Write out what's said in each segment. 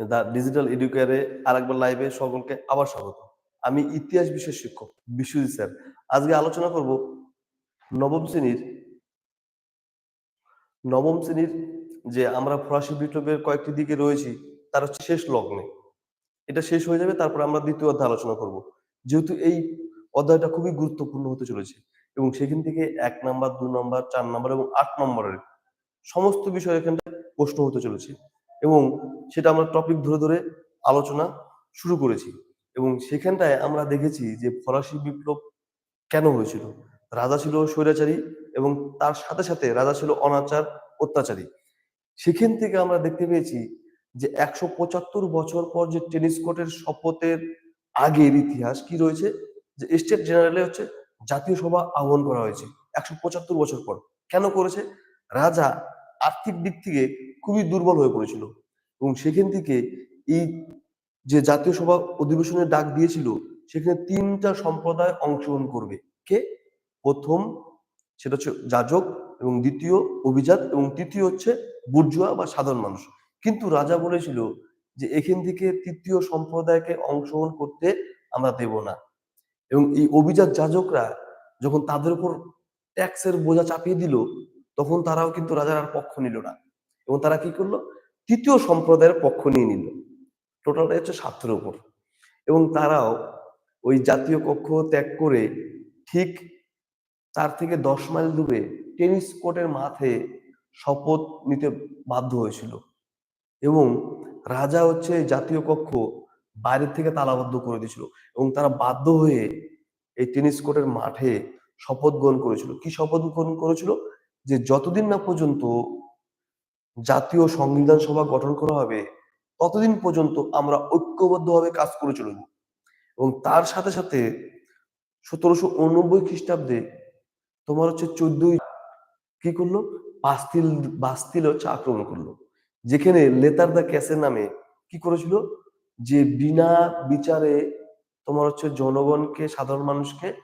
The digital এডুকেয়ারে আরেকবার লাইভে সকলকে আবার স্বাগত। আমি ইতিহাস বিষয় শিক্ষক বিশ্বজিৎ স্যার। আজকে আলোচনা করব নবম শ্রেণির নবম শ্রেণির যে আমরা ফরাসি বিপ্লবের কয়েকটি দিকে রয়েছি, তার হচ্ছে শেষ লগ্নে। এটা শেষ হয়ে যাবে, তারপর আমরা দ্বিতীয় অধ্যায় আলোচনা করব। যেহেতু এই অধ্যায়টা খুবই গুরুত্বপূর্ণ হতে চলেছে এবং সেখান থেকে এক নাম্বার, দু নাম্বার, চার নাম্বার এবং আট নম্বরের সমস্ত বিষয় এখানটা প্রশ্ন হতে চলেছে। এবং সেটা আমরা টপিক ধরে ধরে আলোচনা শুরু করেছি। এবং সেখানটায় আমরা দেখেছি যে ফরাসি বিপ্লব কেন হয়েছিল? রাজা ছিল স্বৈরাচারী এবং তার সাথে সাথে রাজা ছিল অনাচার, অত্যাচারী। সেখান থেকে আমরা দেখতে পেয়েছি যে একশো পঁচাত্তর বছর পর যে টেনিস কোর্টের শপথের আগের ইতিহাস কি রয়েছে? যে স্টেট জেনারেলে হচ্ছে জাতীয় সভা আহ্বান করা হয়েছে। একশো পঁচাত্তর বছর পর। কেন করেছে? রাজা আর্থিক দিক থেকে খুবই দুর্বল হয়ে পড়েছিল। এবং সেখান থেকে এই যে জাতীয় সভা অধিবেশনের ডাক দিয়েছিল, সেখানে তিনটা সম্প্রদায় অংশগ্রহণ করবে। কে? প্রথম সেটা হচ্ছে যাজক এবং দ্বিতীয় অভিজাত এবং তৃতীয় হচ্ছে বুর্জুয়া বা সাধারণ মানুষ। কিন্তু রাজা বলেছিল যে এখান থেকে তৃতীয় সম্প্রদায়কে অংশগ্রহণ করতে আমরা দেব না। এবং এই অভিজাত যাজকরা যখন তাদের উপর ট্যাক্সের বোঝা চাপিয়ে দিল, তখন তারাও কিন্তু রাজার আর পক্ষ নিল না। এবং তারা কি করল? তৃতীয় সম্প্রদায়ের পক্ষ নিয়ে নিল। টোটালটা হচ্ছে স্বার্থের উপর। এবং তারাও ওই জাতীয় কক্ষ ত্যাগ করে ঠিক তার থেকে দশ মাইল দূরে টেনিস কোর্টের মাঠে শপথ নিতে বাধ্য হয়েছিল। এবং রাজা হচ্ছে জাতীয় কক্ষ বাইরের থেকে তালাবদ্ধ করে দিয়েছিল। এবং তারা বাধ্য হয়ে এই টেনিস কোর্টের মাঠে শপথ গ্রহণ করেছিল। কি শপথ গ্রহণ করেছিল? যে যতদিন না পর্যন্ত জাতীয় সংবিধান সভা গঠন করা হবে, ততদিন পর্যন্ত আমরা ঐক্যবদ্ধভাবে কাজ করে চলব। এবং তার সাথে সাথে সতেরোশো উননব্বই খ্রিস্টাব্দে তোমার হচ্ছে চোদ্দই কি করল? বাস্তিল বাস্তিল হচ্ছে আক্রমণ করল। যেখানে লেতার দা ক্যাসের নামে কি করেছিল? যে বিনা বিচারে তোমার হচ্ছে জনগণকে, সাধারণ মানুষকে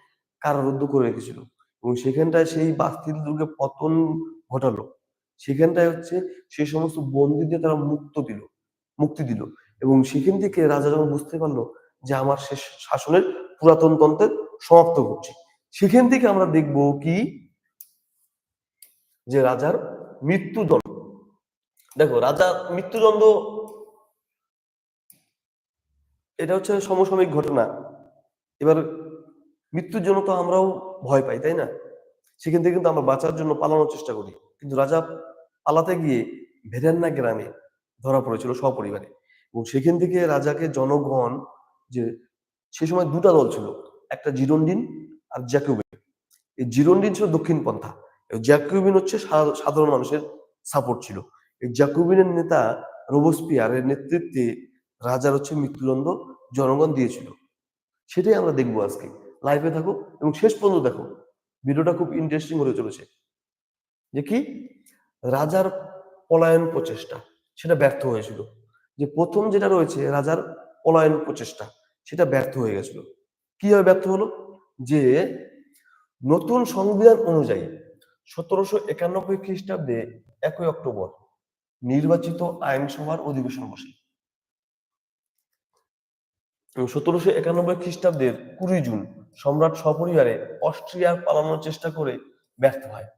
কারারুদ্ধ করে রেখেছিল। এবং সেখানটায় সেই বাস্তিল দুর্গে পতন ঘটালো। সেখানটায় হচ্ছে সেই সমস্ত বন্দীদের তারা মুক্ত দিল, মুক্তি দিল। এবং সেখান থেকে রাজা যখন বুঝতে পারল যে আমার শেষ শাসনের পুরাতন তন্ত্রের সমাপ্ত ঘটছে সেখান থেকে আমরা দেখব কি? যে রাজার মৃত্যুদণ্ড। দেখো রাজা মৃত্যুদণ্ড এটা হচ্ছে সমসাময়িক ঘটনা। এবার মৃত্যুর জন্য তো আমরাও ভয় পাই, তাই না? সেখান থেকে কিন্তু আমরা বাঁচার জন্য পালানোর চেষ্টা করি। কিন্তু রাজা পালাতে গিয়ে ভেরান্না গ্রামে ধরা পড়েছিল সপরিবারে এবং সেখান থেকে রাজাকে জনগণ যে সে সময় দুটা দল ছিল, একটা জিরন্ডিন আর জ্যাকুবিন। এই জিরন্ডিন ছিল দক্ষিণ পন্থা জ্যাকুবিন হচ্ছে সাধারণ মানুষের সাপোর্ট ছিল। এই জ্যাকুবিনের নেতা রোবসপিয়ারের নেতৃত্বে রাজার হচ্ছে মৃত্যুদণ্ড জনগণ দিয়েছিল। সেটাই আমরা দেখব আজকে। লাইভে থাকো এবং শেষ পর্যন্ত দেখো। ভিডিওটা খুব ইন্টারেস্টিং হতে চলেছে। যে কি? রাজার পলায়ন প্রচেষ্টা। সেটা ব্যর্থ হয়েছিল। যে প্রথম যেটা রয়েছে, রাজার পলায়ন প্রচেষ্টা, সেটা ব্যর্থ হয়ে গেছিল। কীভাবে ব্যর্থ হলো? যে নতুন সংবিধান অনুযায়ী সতেরোশো একানব্বই খ্রিস্টাব্দে একই অক্টোবর নির্বাচিত আইনসভার অধিবেশন বসে। সতেরোশো একানব্বই খ্রিস্টাব্দের কুড়ি জুন সম্রাট সপরিবারে অস্ট্রিয়ার পালানোর চেষ্টা করে ব্যর্থ হয়।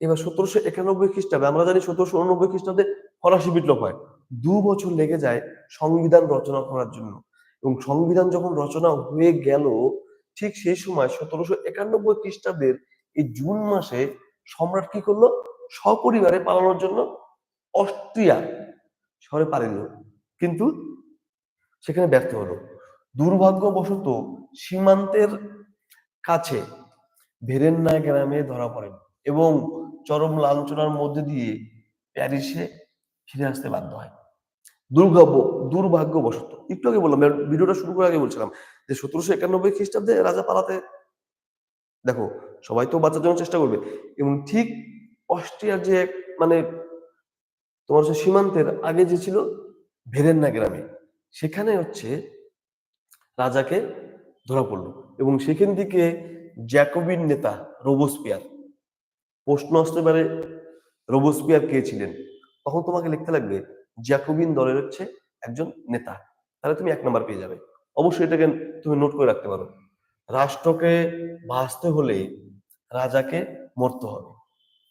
এবার সতেরোশো একানব্বই খ্রিস্টাব্দে, আমরা জানি সতেরোশো উননব্বই খ্রিস্টাব্দে ফরাসি বিপ্লব হয়। দু বছর লেগে যায় সংবিধান রচনা করার জন্য। এবং সংবিধান যখন রচনা হয়ে গেল, ঠিক সেই সময় সতেরোশো একানব্বই খ্রিস্টাব্দের এই জুন মাসে সম্রাট কি করল? সপরিবারে পালানোর জন্য অস্ট্রিয়া শহরে পাড়ি দিল। কিন্তু সেখানে ব্যর্থ হলো। দুর্ভাগ্যবশত সীমান্তের কাছে ভেরেন্না গ্রামে ধরা পড়েন। এবং চরম লাঞ্ছনার মধ্যে দিয়ে প্যারিসে ফিরে আসতে বাধ্য হয়। দুর্ভাগ্য দুর্ভাগ্যবশত। একটু আগে বললাম ভিডিওটা শুরু করার আগে বলছিলাম যে সতেরোশো একানব্বই খ্রিস্টাব্দে রাজা পালাতে দেখো, সবাই তো বাঁচার জন্য চেষ্টা করবে। এবং ঠিক অস্ট্রিয়ার যে মানে তোমার হচ্ছে সীমান্তের আগে যে ছিল ভেরেন্না গ্রামে, সেখানে হচ্ছে রাজাকে ধরা পড়ল। এবং সেখান থেকে জ্যাকোবিন নেতা রোবোস্পিয়ার প্রশ্ন আসতে পারে রোবোস্পিয়ার কে ছিলেন? তখন তোমাকে লিখতে লাগবে, জ্যাকোবিন দলের হচ্ছে একজন নেতা। তাহলে তুমি এক নাম্বার পেয়ে যাবে। অবশ্যই এটাকে তুমি নোট করে রাখতে পারো। রাষ্ট্রকে বাঁচতে হলে রাজাকে মরতে হবে।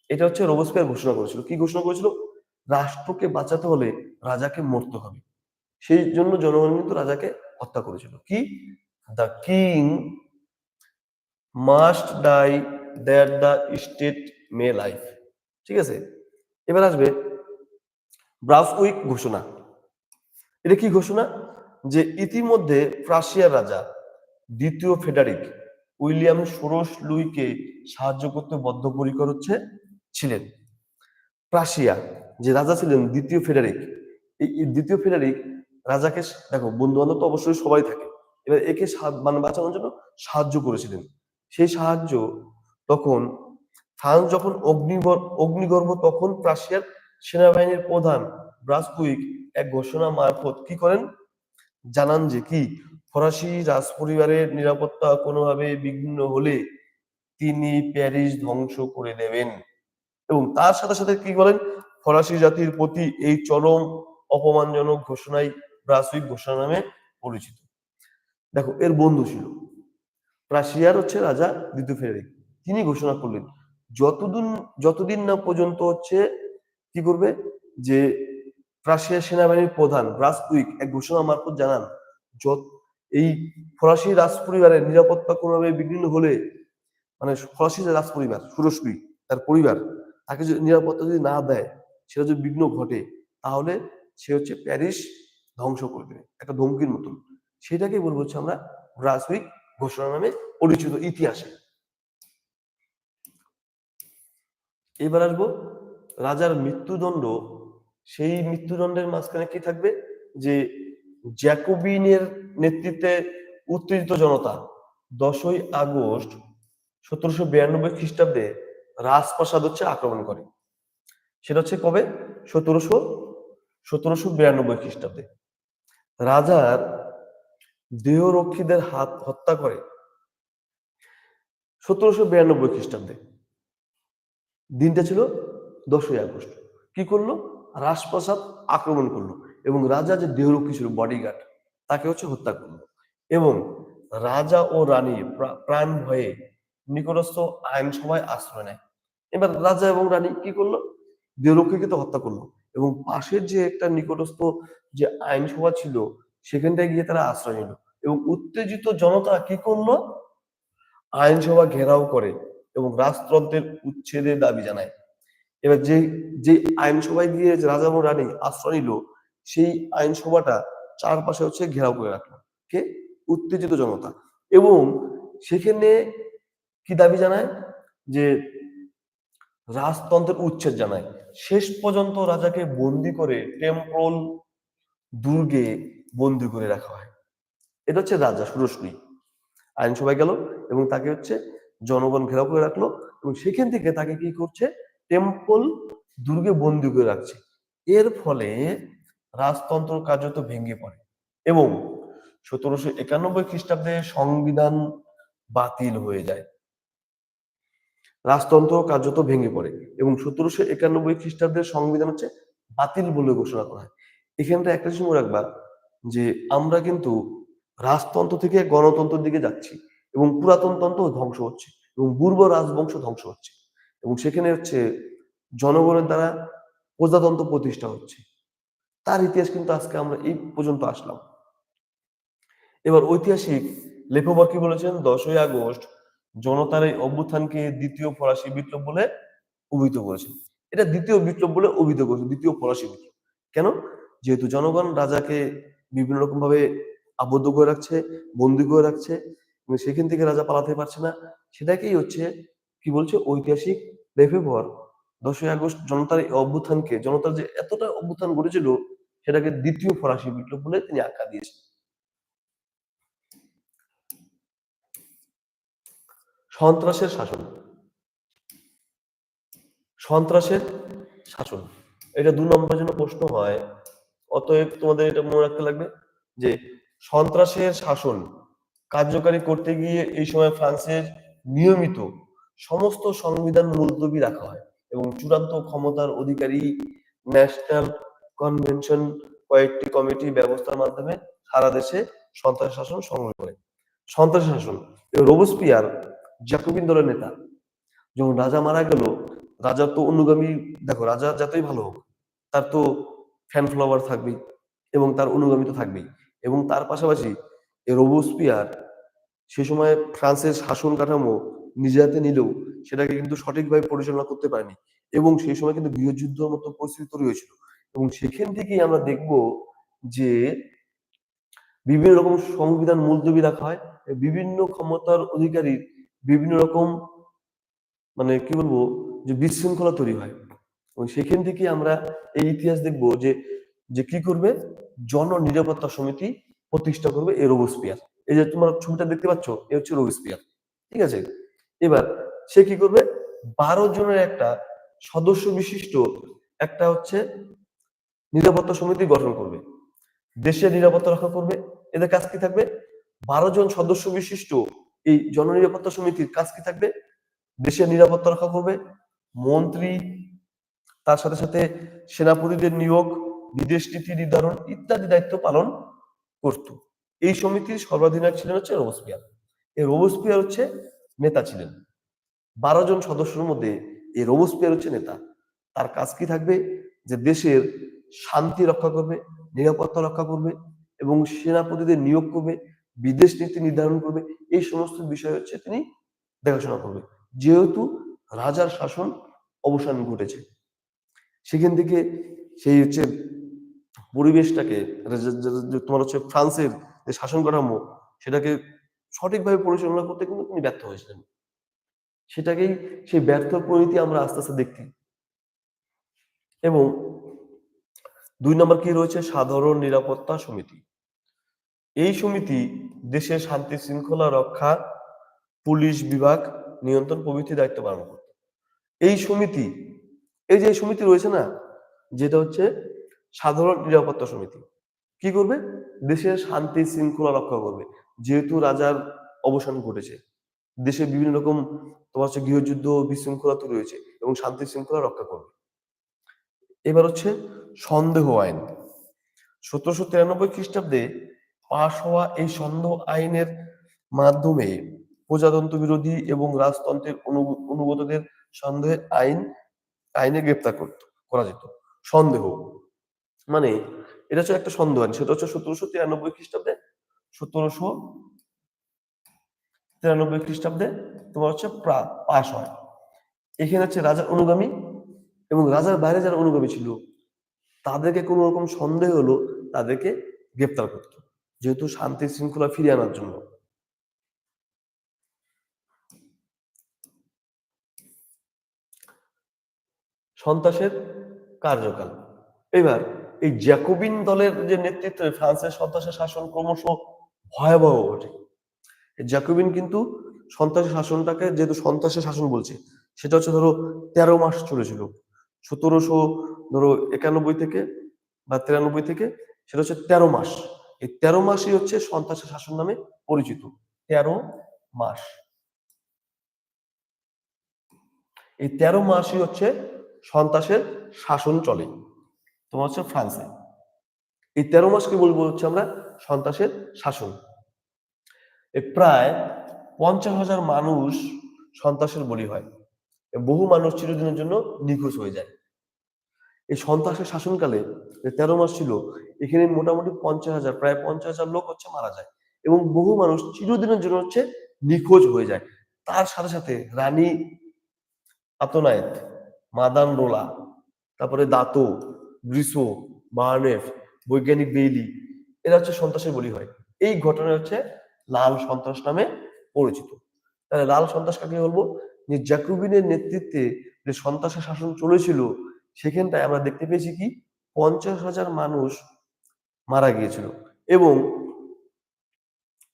এটা হচ্ছে রোবসপিয়ার ঘোষণা করেছিল। কি ঘোষণা করেছিল? রাষ্ট্রকে বাঁচাতে হলে রাজাকে মরতে হবে। সেই জন্য জনগণ কিন্তু রাজাকে হত্যা করেছিল। কি? The king must die that the state may life ঠিক আছে? এবার আসবে ব্রাফউইক ঘোষণা। এটা কি ঘোষণা? যে ইতিমধ্যে প্রাশিয়ার রাজা দ্বিতীয় ফেডারিক উইলিয়াম ষোড়শ লুইকে সাহায্য করতে বদ্ধপরিকর হচ্ছে ছিলেন। প্রাশিয়া যে রাজা ছিলেন দ্বিতীয় ফেডারিক এই দ্বিতীয় ফেডারিক রাজাকে দেখো বন্ধু বান্ধব তো অবশ্যই সবাই থাকে। এবার একে মানে বাঁচানোর জন্য সাহায্য করেছিলেন। সেই সাহায্য তখন ফ্রান্স যখন অগ্নিগর অগ্নিগর্ভ, তখন প্রাশিয়ার সেনাবাহিনীর প্রধান ব্রাসকুইক এক ঘোষণা মারফত কি করেন? জানান যে কি, ফরাসি রাজপরিবারের নিরাপত্তা কোনোভাবে বিঘ্ন হলে তিনি প্যারিস ধ্বংস করে দেবেন। এবং তার সাথে সাথে কি বলেন ফরাসি জাতির প্রতি এই চরম অপমানজনক ঘোষণাই ব্রাসুইক ঘোষণা নামে পরিচিত। দেখো, এর বন্ধু ছিল। প্রাশিয়ার হচ্ছে রাজা দ্বিতীয় ফেডারিক তিনি ঘোষণা করলেন যতদিন যতদিন না পর্যন্ত হচ্ছে, কি করবে? যে রাশিয়ার সেনাবাহিনীর প্রধান ব্রাসকুইক এক ঘোষণা মারফত জানান এই ফরাসি রাজপরিবারের নিরাপত্তা কোনোভাবে বিঘ্ন হলে মানে ফরাসি যে রাজপরিবার, সুরস্বী, তার পরিবার, তাকে যদি নিরাপত্তা যদি না দেয়, সেটা যদি বিঘ্ন ঘটে, তাহলে সে হচ্ছে প্যারিস ধ্বংস করে দেবে, একটা ধমকির মতন। সেটাকে বলব হচ্ছে আমরা ব্রাসউইক ঘোষণা নামে পরিচিত ইতিহাসে। এবার আসব রাজার মৃত্যুদণ্ড। সেই মৃত্যুদণ্ডের মাঝখানে কি থাকবে? যে জ্যাকোবিনের নেতৃত্বে উত্তেজিত জনতা দশই আগস্ট সতেরোশো বিরানব্বই খ্রিস্টাব্দে রাজপ্রাসাদ হচ্ছে আক্রমণ করে। সেটা হচ্ছে কবে? সতেরোশো সতেরোশো বিরানব্বই খ্রিস্টাব্দে। রাজার দেহরক্ষীদের হাত হত্যা করে সতেরোশো বিরানব্বই খ্রিস্টাব্দে। দিনটা ছিল দশই আগস্ট। কি করল? রাজপ্রাসাদ আক্রমণ করল এবং রাজা যে দেহরক্ষী ছিল বডিগার্ড তাকে হচ্ছে হত্যা করল এবং রাজা ও রানী প্রাণ ভয়ে নিকটস্থ আইনসভায় আশ্রয় নেয়। এবার রাজা এবং রানী কি করল? দেহরক্ষীকে তো হত্যা করল এবং পাশের যে একটা নিকটস্থ যে আইনসভা ছিল, সেখানটায় গিয়ে তারা আশ্রয় নিল এবং উত্তেজিত জনতা কি করল? আইনসভা ঘেরাও করে এবং রাজতন্ত্রের উচ্ছেদের দাবি জানায়। এবার যে যে আইনসভায় গিয়ে রাজা এবং রানী আশ্রয় নিল, সেই আইনসভাটা চারপাশে হচ্ছে ঘেরাও করে রাখল। কে? উত্তেজিত জনতা। এবং সেখানে কি দাবি জানায়? যে রাজতন্ত্রের উচ্ছেদ জানায়। শেষ পর্যন্ত রাজাকে বন্দি করে টেম্পল দুর্গে বন্দি করে রাখা হয়। এটা হচ্ছে রাজা সুরশ্রী আইনসভায় গেল এবং তাকে হচ্ছে জনগণ ঘেরাও করে রাখল এবং সেখান থেকে তাকে কি করছে? টেম্পল দুর্গে বন্দি করে রাখছে। এর ফলে রাজতন্ত্র কার্যত ভেঙে পড়ে এবং সতেরোশো একানব্বই খ্রিস্টাব্দে সংবিধান বাতিল হয়ে যায়। রাজতন্ত্র কার্যত ভেঙে পড়ে এবং সতেরোশো একানব্বই খ্রিস্টাব্দের সংবিধান হচ্ছে বাতিল বলে ঘোষণা করা হয়। এখানটা একটা সময় রাখবা যে আমরা কিন্তু রাজতন্ত্র থেকে গণতন্ত্রের দিকে যাচ্ছি। এবং পুরাতন তন্ত্র ধ্বংস হচ্ছে এবং পূর্ব রাজবংশ ধ্বংস হচ্ছে। এবং সেখানে হচ্ছে জনগণের দ্বারা প্রজাতন্ত্র প্রতিষ্ঠা হচ্ছে। তার ইতিহাস কিন্তু আজকে আমরা এই পর্যন্ত আসলাম। এবার ঐতিহাসিক লেখক কি বলেছেন? দশই আগস্ট জনতার এই অভ্যুত্থানকে দ্বিতীয় ফরাসি বিপ্লব বলে অভিহিত করেছেন। এটা দ্বিতীয় বিপ্লব বলে অভিহিত করেছে দ্বিতীয় ফরাসি বিপ্লব। কেন? যেহেতু জনগণ রাজাকে বিভিন্ন রকম ভাবে আবদ্ধ করে রাখছে, বন্দি করে রাখছে এবং সেখান থেকে রাজা পালাতে পারছে না। সেটাকেই হচ্ছে, কি বলছে, ঐতিহাসিক লেফেভর দশই আগস্ট জনতার অভ্যুত্থানকে, জনতার যে এতটা অভ্যুত্থান ঘটেছিল সেটাকে দ্বিতীয় ফরাসি বিপ্লব বলে তিনি আখ্যা দিয়েছেন। সন্ত্রাসের শাসন। সন্ত্রাসের শাসন। এটা দু নম্বরের জন্য প্রশ্ন হয়। অতএব তোমাদের এটা মনে রাখতে লাগবে যে সন্ত্রাসের শাসন কার্যকারী করতে গিয়ে এই সময় ফ্রান্সের নিয়মিত সমস্ত সংবিধান মুলতবি রাখা হয় এবং চূড়ান্ত ক্ষমতার অধিকারী ন্যাশনাল কনভেনশন কয়েকটি কমিটি ব্যবস্থার মাধ্যমে সারা দেশে সন্ত্রাস শাসন সংগ্রহ করে। সন্ত্রাস শাসন রোবসপিয়ার জ্যাকোবিন দলের নেতা। যখন রাজা মারা গেল রাজার তো অনুগামী, দেখো রাজা যতই ভালো হোক, তার তো ফ্যান ফলোয়ার থাকবেই এবং তার অনুগামী তো থাকবেই এবং তার পাশাপাশি রোবোস্পিয়ার সে সময় ফ্রান্সের শাসন কাঠামো নিজে হাতে নিলেও সেটাকে কিন্তু সঠিকভাবে পরিচালনা করতে পারেনি এবং সেই সময় কিন্তু গৃহযুদ্ধের মতো পরিস্থিতি তৈরি হয়েছিল। এবং সেখান থেকেই আমরা দেখব যে বিভিন্ন রকম সংবিধান মুলতবি রাখা হয়, বিভিন্ন ক্ষমতার অধিকারীর বিভিন্ন রকম মানে কি বলব যে বিশৃঙ্খলা তৈরি হয়। এবং সেখান থেকে আমরা এই ইতিহাস দেখব যে যে কি করবে? জন নিরাপত্তা সমিতি প্রতিষ্ঠা করবে এই রোবোস্পিয়ার এই যে তোমার ছবিটা দেখতে পাচ্ছ, এ হচ্ছে রোবোস্পিয়ার ঠিক আছে? এবার সে কি করবে? বারো জনের একটা সদস্য বিশিষ্ট একটা হচ্ছে নিরাপত্তা সমিতি গঠন করবে। দেশের নিরাপত্তা রক্ষা করবে। এদের কাজ কি থাকবে? বারো জন সদস্য বিশিষ্ট এই জননিরাপত্তা সমিতির কাজ কি থাকবে? দেশের নিরাপত্তা রক্ষা করবে। মন্ত্রী, তার সাথে সাথে সেনাপতিদের নিয়োগ, বিদেশ নীতি নির্ধারণ ইত্যাদি দায়িত্ব পালন করত। এই সমিতির সর্বাধিনায়ক ছিলেন হচ্ছে রোবসপিয়ার এই রোবসপিয়ার হচ্ছে নেতা ছিলেন। বারো জন সদস্যের মধ্যে এই রোবসপিয়ার হচ্ছে নেতা। তার কাজ কি থাকবে? যে দেশের শান্তি রক্ষা করবে, নিরাপত্তা রক্ষা করবে এবং সেনাপতিদের নিয়োগ করবে, বিদেশ নীতি নির্ধারণ করবে, এই সমস্ত বিষয় হচ্ছে তিনি দেখাশোনা করবে। যেহেতু রাজার শাসন অবসান ঘটেছে, সেখান থেকে সেই হচ্ছে পরিবেশটাকে, তোমার হচ্ছে ফ্রান্সের যে শাসন কাঠামো সেটাকে সঠিকভাবে পরিচালনা করতে কিন্তু তিনি ব্যর্থ হয়েছিলেন। সেটাকেই সেই ব্যর্থ পরিণতি আমরা আস্তে আস্তে দেখছি। এবং দুই নম্বর কি রয়েছে? সাধারণ নিরাপত্তা সমিতি। এই সমিতি দেশের শান্তি শৃঙ্খলা রক্ষা, পুলিশ বিভাগ, নিয়ন্ত্রণ প্রভৃতি দায়িত্ব পালন করত এই সমিতি, এই যে সমিতি রয়েছে না, যেটা হচ্ছে সাধারণ নিরাপত্তা সমিতি। কি করবে? দেশের শান্তি শৃঙ্খলা রক্ষা করবে। যেহেতু রাজার অবসান ঘটেছে, দেশে বিভিন্ন রকম তোমার হচ্ছে গৃহযুদ্ধ বিশৃঙ্খলা তো রয়েছে এবং শান্তি শৃঙ্খলা রক্ষা করবে। এবার হচ্ছে সন্দেহ আইন। সতেরোশো তিরানব্বই খ্রিস্টাব্দে পাশ হওয়া এই সন্দেহ আইনের মাধ্যমে প্রজাতন্ত্র বিরোধী এবং রাজতন্ত্রের অনু- অনুগতদের সন্দেহের আইন, আইনে গ্রেপ্তার করত, করা যেত। সন্দেহ মানে এটা হচ্ছে একটা সন্দেহ, সেটা হচ্ছে সতেরোশো তিরানব্বই খ্রিস্টাব্দে, সতেরোশো তিরানব্বই খ্রিস্টাব্দে তোমার হচ্ছে পাশ হয়। এখানে হচ্ছে রাজার অনুগামী এবং রাজার বাইরে যারা অনুগামী ছিল, তাদেরকে কোনো রকম সন্দেহ হলো, তাদেরকে গ্রেপ্তার করত, যেহেতু শান্তি শৃঙ্খলা ফিরিয়ে আনার জন্য। সন্ত্রাসের কার্যকাল। এবার এই জ্যাকোবিন দলের যে নেতৃত্বে ফ্রান্সের সন্ত্রাসের শাসন ক্রমশ ভয়াবহ এই জ্যাকোবিন কিন্তু সন্ত্রাসী শাসনটাকে যেহেতু সন্ত্রাসের শাসন বলছে, সেটা হচ্ছে ধরো তেরো মাস চলেছিল। সতেরোশো ধরো একানব্বই থেকে বা তিরানব্বই থেকে সেটা হচ্ছে তেরো মাস। এই তেরো মাসই হচ্ছে সন্ত্রাসের শাসন নামে পরিচিত। তেরো মাস। এই তেরো মাসই হচ্ছে সন্ত্রাসের শাসন চলে। তোমার হচ্ছে ফ্রান্সে। এই তেরো মাসকে বলব হচ্ছে আমরা? সন্ত্রাসের শাসন। প্রায় পঞ্চাশ হাজার মানুষ সন্ত্রাসের বলি হয়। বহু মানুষ চিরদিনের জন্য নিখোঁজ হয়ে যায়। এই সন্ত্রাসের শাসনকালে যে তেরো মাস ছিল, এখানে মোটামুটি পঞ্চাশ হাজার, প্রায় পঞ্চাশ হাজার লোক হচ্ছে মারা যায় এবং বহু মানুষ চিরদিনের জন্য হচ্ছে নিখোঁজ হয়ে যায়। তার সাথে সাথে রানী আতনায়েত মাদান রোলা তারপরে দাতো ব্রিসো বার্নেফ, বৈজ্ঞানিক বেইলি, এরা হচ্ছে সন্ত্রাসের বলি হয়। এই ঘটনা হচ্ছে লাল সন্ত্রাস নামে পরিচিত। তাহলে লাল সন্ত্রাস কাকে বলব? যে জ্যাকুবিনের নেতৃত্বে যে সন্ত্রাসের শাসন চলেছিল, সেখানটায় আমরা দেখতে পেয়েছি কি? পঞ্চাশ হাজার মানুষ মারা গিয়েছিল এবং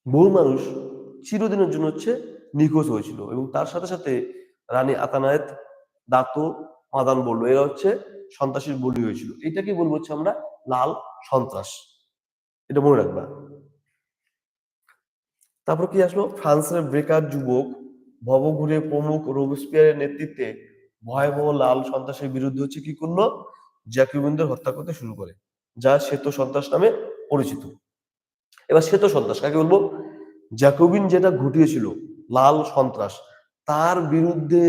বহু মানুষ চিরদিনের জন্য হচ্ছে নিখোঁজ হয়েছিল এবং তার সাথে সাথে রানী আতানায়েত দাতো মাদান বলল। এরা হচ্ছে সন্ত্রাসীর বলি হয়েছিল। এটাকে বলব হচ্ছে আমরা লাল সন্ত্রাস। এটা মনে রাখবা। তারপর কি আসলো? ফ্রান্সের ব্রেকার যুবক, ভবঘুরে প্রমুখ রোবসপিয়ারের নেতৃত্বে ভয়াবহ লাল সন্ত্রাসের বিরুদ্ধে হচ্ছে কি করল? জ্যাকুবিনদের হত্যা করতে শুরু করে, যা শ্বেত সন্ত্রাস নামে পরিচিত। এবার শ্বেত সন্ত্রাস কাকে বলব? জ্যাকোবিন যেটা ঘটিয়েছিল, লাল সন্ত্রাস, তার বিরুদ্ধে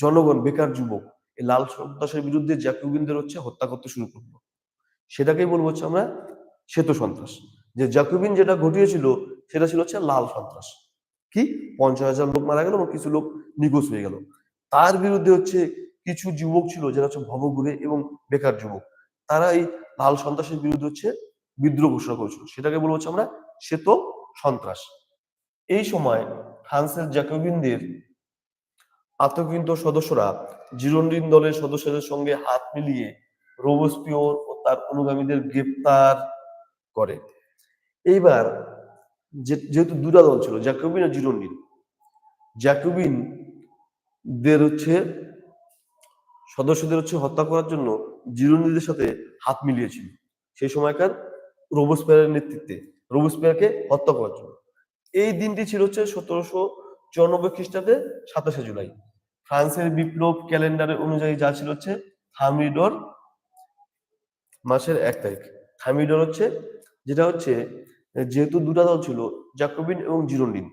জনগণ, বেকার যুবক এই লাল সন্ত্রাসের বিরুদ্ধে জ্যাকোবিনদের হচ্ছে হত্যা করতে শুরু করল। সেটাকেই বলব হচ্ছে আমরা শ্বেত সন্ত্রাস। যে জ্যাকোবিন যেটা ঘটিয়েছিল, সেটা ছিল হচ্ছে লাল সন্ত্রাস। কি? পঞ্চাশ হাজার লোক মারা গেল এবং কিছু লোক নিখোঁজ হয়ে গেল। তার বিরুদ্ধে হচ্ছে কিছু যুবক ছিল, যারা হচ্ছে ভবঘুরে এবং বেকার যুবক। তারা এই লাল সন্ত্রাসের বিরুদ্ধে হচ্ছে বিদ্রোহ ঘোষণা করেছিল। সেটাকে বলব হচ্ছে আমরা শ্বেত সন্ত্রাস। এই সময় ফ্রান্সের জ্যাকোবিনদের আতঙ্কিত সদস্যরা জিরোন্ডিন দলের সদস্যদের সঙ্গে হাত মিলিয়ে রোবসপিওর ও তার অনুগামীদের গ্রেপ্তার করে। এইবার যেহেতু দুটা দল ছিল, জ্যাকোবিন আর জিরোন্ডিন জ্যাকোবিন দের হচ্ছে, সদস্যদের হচ্ছে হত্যা করার জন্য জিরোনিদের সাথে হাত মিলিয়েছিল। সেই সময়কার রোবসপেয়ারের নেতৃত্বে রোবসপেয়ারকে হত্যা করার জন্য। এই দিনটি ছিল হচ্ছে সতেরোশো চুরানব্বই খ্রিস্টাব্দে সাতাশে জুলাই। ফ্রান্সের বিপ্লব ক্যালেন্ডারের অনুযায়ী যা ছিল হচ্ছে থামিডর মাসের এক তারিখ। থামিডর হচ্ছে, যেটা হচ্ছে, যেহেতু দুটা দল ছিল জাকোবিন এবং জিরোন্ডিন।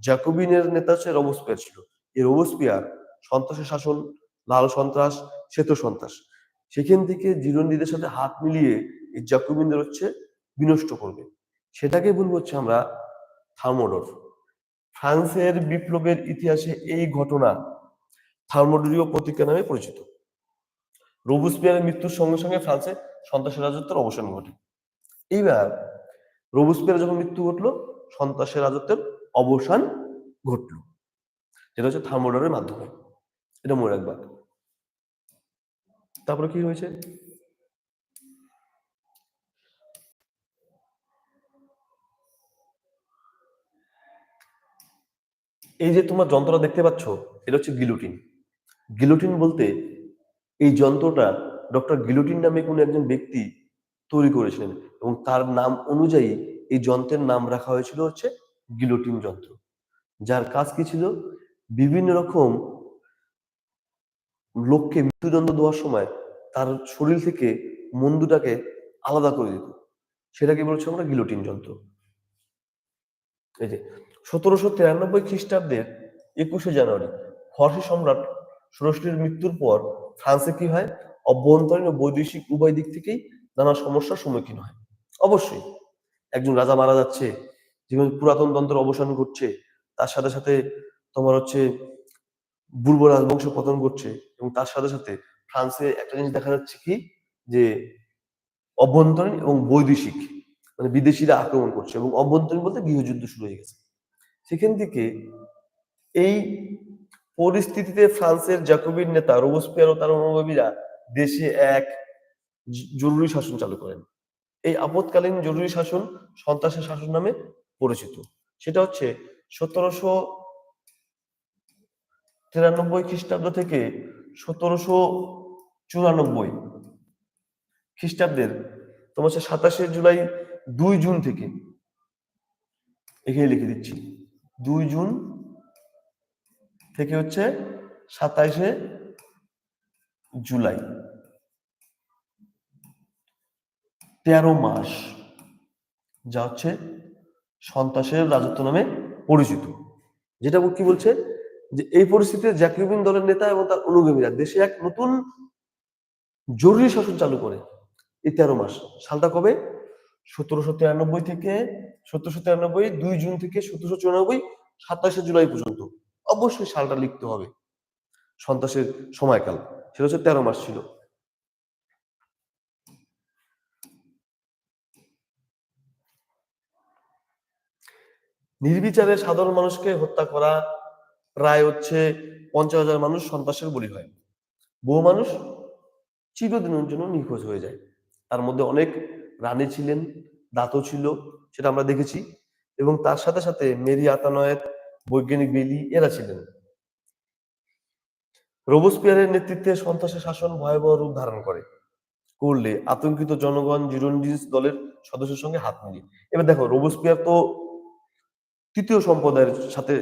জাকোবিনের নেতা হচ্ছে রোবসপিয়ার ছিল। এই রোবসপিয়ার সন্ত্রাসের শাসন, লাল সন্ত্রাস, শ্বেত সন্ত্রাস। সেখান থেকে জিরোন্ডিদের সাথে হাত মিলিয়ে এই জাকোবিনদের হচ্ছে বিনষ্ট করবে। সেটাকে বলব হচ্ছে আমরা থার্মোডর। ফ্রান্সের বিপ্লবের ইতিহাসে এই ঘটনা থার্মোডরীয় প্রতিক্রিয়া নামে পরিচিত। রোবসপিয়ারের মৃত্যুর সঙ্গে সঙ্গে ফ্রান্সে সন্ত্রাসী রাজত্বের অবসান ঘটে। এইবার রোবসপিয়ার যখন মৃত্যু ঘটলো, সন্ত্রাসী রাজত্বের অবসান ঘটলো। যেটা হচ্ছে থার্মোডরের মাধ্যমে। এটা মনে রাখবা। তারপরে কি হয়েছে? এই যে তোমার যন্ত্রটা দেখতে পাচ্ছ, এটা হচ্ছে গিলোটিন। গিলোটিন বলতে এই যন্ত্রটা ডক্টর গিলোটিন নামে কোনো একজন ব্যক্তি তৈরি করেছিলেন এবং তার নাম অনুযায়ী এই যন্ত্রের নাম রাখা হয়েছিল হচ্ছে গিলোটিন যন্ত্র। যার কাজ কি ছিল? বিভিন্ন রকম লোককে মৃত্যুদণ্ড দেওয়ার সময় তার শরীর থেকে মন্দুটাকে আলাদা করে দিত। সেটাকে বলছে আমরা গিলোটিন যন্ত্র। এই যে, সতেরোশো তিরানব্বই খ্রিস্টাব্দের একুশে জানুয়ারি, ফরাসি সম্রাট ষোড়শীর মৃত্যুর পর ফ্রান্সে কি হয়? অভ্যন্তরীণ ও বৈদেশিক উভয় দিক থেকেই নানা সমস্যার সম্মুখীন হয়। অবশ্যই, একজন রাজা মারা যাচ্ছে যেমন পুরাতন তন্ত্রের অবসান ঘটছে, তার সাথে সাথে তোমার হচ্ছে বুর্ব রাজবংশ পতন ঘটছে এবং তার সাথে সাথে ফ্রান্সে একটা জিনিস দেখা যাচ্ছে কি? যে অভ্যন্তরীণ এবং বৈদেশিক মানে বিদেশিরা আক্রমণ করছে এবং অভ্যন্তরীণ বলতে গৃহযুদ্ধ শুরু হয়ে গেছে। সেখান থেকে এই পরিস্থিতিতে ফ্রান্সের জ্যাকোবিন নেতা, রোবসপিয়ার ও তার অনুগামীরা দেশে এক জরুরি শাসন চালু করেন। এই আপৎকালীন জরুরি শাসন সন্ত্রাসের শাসন নামে পরিচিত। সেটা হচ্ছে সতেরোশো তিরানব্বই খ্রিস্টাব্দ থেকে সতেরোশো চুরানব্বই খ্রিস্টাব্দের, তোমার সাতাশে জুলাই দুই জুন থেকে, এখানে লিখে দিচ্ছি, দুই জুন থেকে হচ্ছে সাতাইশে জুলাই। তেরো মাস যা হচ্ছে সন্ত্রাসের রাজত্ব নামে পরিচিত। যেটা কি বলছে? যে এই পরিস্থিতিতে জ্যাকোবিন দলের নেতা এবং তার অনুগামীরা দেশে এক নতুন জরুরি শাসন চালু করে এই তেরো মাস সালটা কবে? সতেরোশো তিরানব্বই থেকে সতেরোশো তিরানব্বই, দুই জুন থেকে সতেরোশো চুরানব্বই সাতাশে জুলাই পর্যন্ত। অবশ্যই সালটা লিখতে হবে। সন্ত্রাসের সময়কাল, সেটা হচ্ছে তেরো মাস ছিল। নির্বিচারে সাধারণ মানুষকে হত্যা করা প্রায় হচ্ছে পঞ্চাশ হাজার মানুষ সন্ত্রাসের বলি হয়। বহু মানুষ চিরদিনের জন্য নিখোঁজ হয়ে যায়। তার মধ্যে অনেক রানী ছিলেন, দাঁতও ছিল, সেটা আমরা দেখেছি। এবং তার সাথে সাথে মেরি আতানয়েত বৈজ্ঞানিক বেলি, এরা ছিলেন। রোবসপিয়ারের নেতৃত্বে সন্ত্রাসের শাসন ভয়াবহ রূপ ধারণ করে। করলে আতঙ্কিত জনগণ জিরোন্ডিস দলের সদস্যের সঙ্গে হাত মিলিয়ে। এবার দেখো, রোবসপিয়ার তো তৃতীয় সম্প্রদায়ের সাথে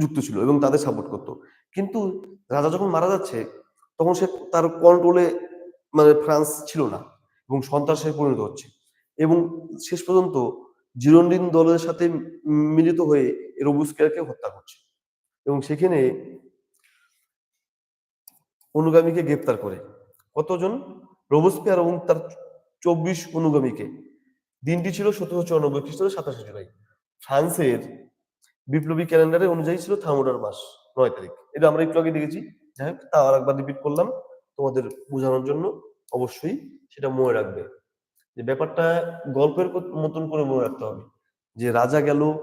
যুক্ত ছিল এবং তাদের সাপোর্ট করতো। কিন্তু রাজা যখন মারা যাচ্ছে, তখন সে তার কন্ট্রোলে মানে ফ্রান্স ছিল না এবং সন্ত্রাসে পরিণত হচ্ছে। এবং শেষ পর্যন্ত জিরোন্ডিন দলের সাথে মিলিত হয়ে রবুস্কিয়ারকে হত্যা করছে। এবং সেখানে অনুগামীকে গ্রেপ্তার করে। কতজন? রোবসপিয়ার এবং তার চব্বিশ অনুগামীকে। দিনটি ছিল সতেরোশো চুরানব্বই খ্রিস্টাব্দের সাতাশে জুলাই। ফ্রান্সের বিপ্লবী ক্যালেন্ডারে অনুযায়ী ছিল থার্মোডার মাস, নয় তারিখ। এটা আমরা একটু আগে দেখেছি। যাই হোক, তা আর একবার রিপিট করলাম। তোমাদের বোঝানোর জন্য অবশ্যই সেটা মনে রাখবে। যে ব্যাপারটা গল্পের মতন করে মনে রাখতে হবে। যে রাজা গেল,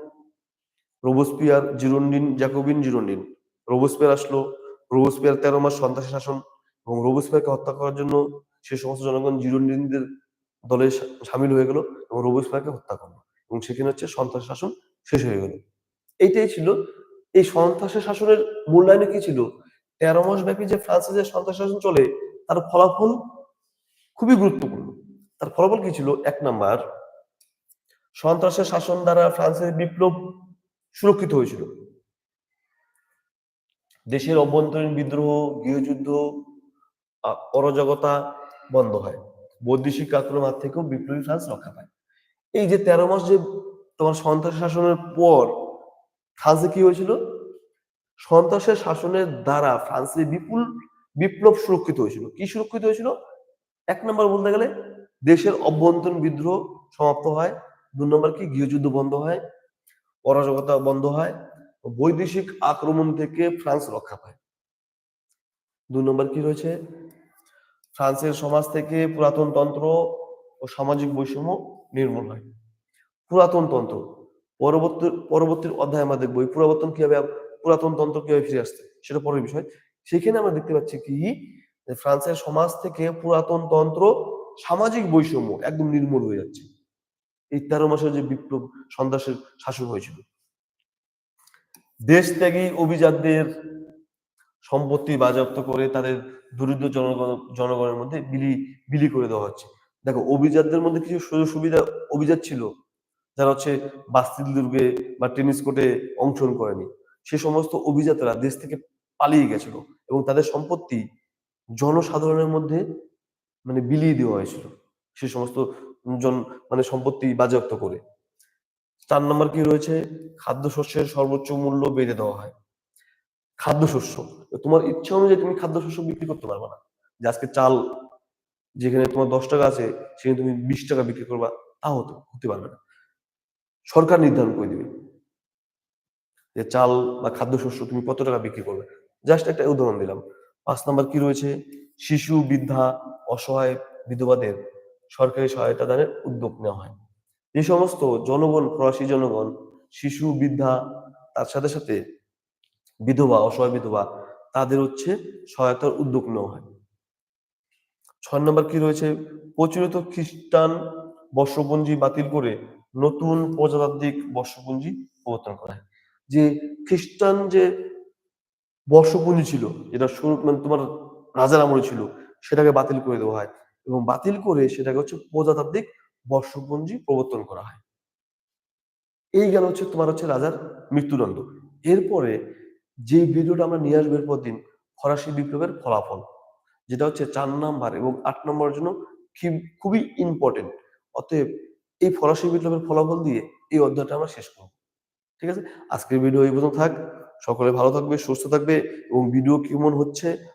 Robespierre Girondin, Jacobin Girondin, Robespierre আসলো, রোবসপিয়ার তেরো মাস সন্ত্রাসী শাসন এবং রোবসপিয়ারকে হত্যা করার জন্য সে সমস্ত জনগণ জিরোন্ডিনদের দলে সামিল হয়ে গেল এবং রোবসপিয়ারকে হত্যা করল এবং সেখানে হচ্ছে সন্ত্রাসী শাসন শেষ হয়ে গেল। এইটাই ছিল। এই সন্ত্রাসী শাসনের মূল্যায়নে কি ছিল? তেরো মাস ব্যাপী যে ফ্রান্সে যে সন্ত্রাসী শাসন চলে, তার ফলাফল খুবই গুরুত্বপূর্ণ। তার ফলাফল কি ছিল? এক নাম্বার, সন্ত্রাসের শাসন দ্বারা ফ্রান্সের বিপ্লব সুরক্ষিত হয়েছিল। দেশের অভ্যন্তরীণ বিদ্রোহ, গৃহযুদ্ধ অরাজকতা বন্ধ হয়। বৈদেশিক আক্রমণ থেকেও বিপ্লবী ফ্রান্স রক্ষা পায়। এই যে তেরো মাস যে তোমার সন্ত্রাস শাসনের পর ফ্রান্সে কি হয়েছিল? সন্ত্রাসের শাসনের দ্বারা ফ্রান্সে বিপুল বিপ্লব সুরক্ষিত হয়েছিল। কি সুরক্ষিত হয়েছিল? এক নম্বর বলতে গেলে দেশের অভ্যন্তরীণ বিদ্রোহ সমাপ্ত হয়। দুই নম্বর কি? গৃহযুদ্ধ বন্ধ হয়, অরাজকতা বন্ধ হয় বৈদেশিক আক্রমণ থেকে ফ্রান্স রক্ষা পায়। দুই নম্বর কি রয়েছে? ফ্রান্সের সমাজ থেকে পুরাতন তন্ত্র ও সামাজিক বৈষম্য নির্মূল হয়। পুরাতন তন্ত্র, পরবর্তী পরবর্তী অধ্যায়ে আমরা দেখব এই পুরাতন কীভাবে পুরাতন তন্ত্র কীভাবে ফিরে আসছে, সেটা পরের বিষয়। সেখানে আমরা দেখতে পাচ্ছি কি? ফ্রান্সের সমাজ থেকে পুরাতন তন্ত্র সামাজিক বৈষম্য একদম নির্মূল হয়ে যাচ্ছে। এই তেরো মাসের যে বিপ্লব সন্ত্রাসের শাসন হয়েছিল। দেশ ত্যাগী অভিজাতদের সম্পত্তি বাজেয়াপ্ত করে তাদের দরিদ্র জনগণ, জনগণের মধ্যে বিলি বিলি করে দেওয়া হচ্ছে। দেখো, অভিজাতদের মধ্যে কিছু সুযোগ সুবিধা অভিজাত ছিল, যারা হচ্ছে বাস্তিল দুর্গে বা টেনিস কোর্টে অংশগ্রহণ করেনি। সে সমস্ত অভিজাতরা দেশ থেকে পালিয়ে গেছিল এবং তাদের সম্পত্তি জনসাধারণের মধ্যে মানে বিলিয়ে দেওয়া হয়েছিল। সে সমস্ত জন মানে সম্পত্তি বাজেয়াপ্ত করে। চার নম্বর কি রয়েছে? খাদ্যশস্যের সর্বোচ্চ মূল্য বেঁধে দেওয়া হয়। খাদ্যশস্য। তোমার ইচ্ছা অনুযায়ী তুমি খাদ্যশস্য বিক্রি করতে পারবে না। যে আজকে চাল যেখানে তোমার দশ টাকা আছে, সেখানে তুমি বিশ টাকা বিক্রি করবা, তা হতে হতে পারবে না। সরকার নির্ধারণ করে দিবে যে চাল বা খাদ্যশস্য তুমি কত টাকা বিক্রি করবে। জাস্ট একটা উদাহরণ দিলাম। পাঁচ নাম্বার কি রয়েছে? শিশু, বৃদ্ধা, অসহায়, বিধবাদের সরকারি সহায়তা দানের উদ্যোগ নেওয়া হয়। যে সমস্ত জনগণ ফরাসি জনগণ, শিশু, বৃদ্ধা, তার সাথে সাথে বিধবা, অসহায় বিধবা, তাদের হচ্ছে সহায়তার উদ্যোগ নেওয়া হয়। ছয় নম্বর কি রয়েছে? প্রচলিত খ্রিস্টান বর্ষপঞ্জি বাতিল করে নতুন প্রজাতান্ত্রিক বর্ষপঞ্জি প্রবর্তন করা হয়। যে খ্রিস্টান যে বর্ষপঞ্জি ছিল, যেটা শুরু মানে তোমার রাজার আমলে ছিল, সেটাকে বাতিল করে দেওয়া হয় এবং বাতিল করে সেটাকে হচ্ছে প্রজাতান্ত্রিক বর্ষপঞ্জি প্রবর্তন করা হয়। এই গেল হচ্ছে তোমার হচ্ছে রাজার মৃত্যুদণ্ড। এরপরে যে ভিডিওটা আমরা নিয়ে আসব এরপর দিন, ফরাসি বিপ্লবের ফলাফল, যেটা হচ্ছে চার নাম্বার এবং আট নম্বরের জন্য খুব- খুবই ইম্পর্টেন্ট অতএব এই ফরাসি বিপ্লবের ফলাফল দিয়ে এই অধ্যায়টা আমরা শেষ করব। ঠিক আছে? আজকের ভিডিও এই পর্যন্ত থাক। সকলে ভালো থাকবে, সুস্থ থাকবে এবং ভিডিও কেমন হচ্ছে